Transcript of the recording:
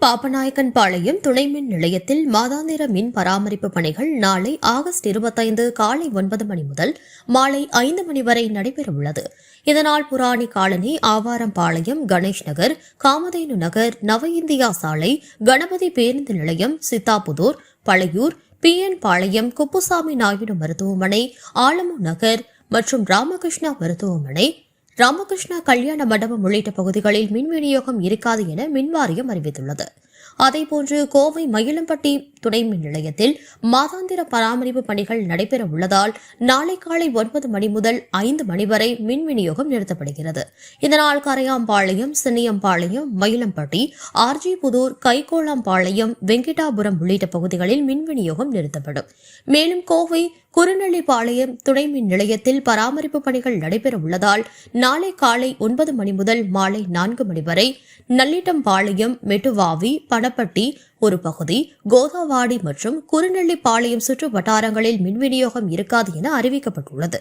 பாப்பநாயக்கன் பாளையம் துணை மின் நிலையத்தில் மாதாந்திர மின் பராமரிப்பு பணிகள் நாளை ஆகஸ்ட் இருபத்தைந்து காலை ஒன்பது மணி முதல் மாலை ஐந்து மணி வரை நடைபெறவுள்ளது. இதனால் புராணி காலனி ஆவாரம்பாளையம் கணேஷ் நகர் காமதேனு நகர் நவ இந்தியா சாலை கணபதி பேருந்து நிலையம் சித்தாபுதூர் பழையூர் பி என் பாளையம் குப்புசாமி நாயுடு மருத்துவமனை ஆலமு நகர் மற்றும் ராமகிருஷ்ணா மருத்துவமனை ராமகிருஷ்ணா கல்யாண மண்டபம் உள்ளிட்ட பகுதிகளில் மின் விநியோகம் இருக்காது என மின்வாரியம் அறிவித்துள்ளது. அதேபோன்று கோவை மயிலம்பட்டி துணை மின் நிலையத்தில் மாதாந்திர பராமரிப்பு பணிகள் நடைபெற உள்ளதால் நாளை காலை ஒன்பது மணி முதல் ஐந்து மணி வரை மின் விநியோகம் நிறுத்தப்படுகிறது. இதனால் கரையாம்பாளையம் சின்னியம்பாளையம் மயிலம்பட்டி ஆர்ஜி புதூர் கைகோளாம்பாளையம் வெங்கிட்டாபுரம் உள்ளிட்ட பகுதிகளில் மின் விநியோகம் நிறுத்தப்படும். மேலும் கோவை குறுநெல்லிப்பாளையம் துணை மின் நிலையத்தில் பராமரிப்பு பணிகள் நடைபெற உள்ளதால் நாளை காலை ஒன்பது மணி முதல் மாலை நான்கு மணி வரை நல்லிட்டம்பாளையம் மெட்டுவாவி பணப்பட்டி ஒரு பகுதி கோதாவாடி மற்றும் குறுநெல்லிப்பாளையம் சுற்று வட்டாரங்களில் மின் விநியோகம் இருக்காது என அறிவிக்கப்பட்டுள்ளது.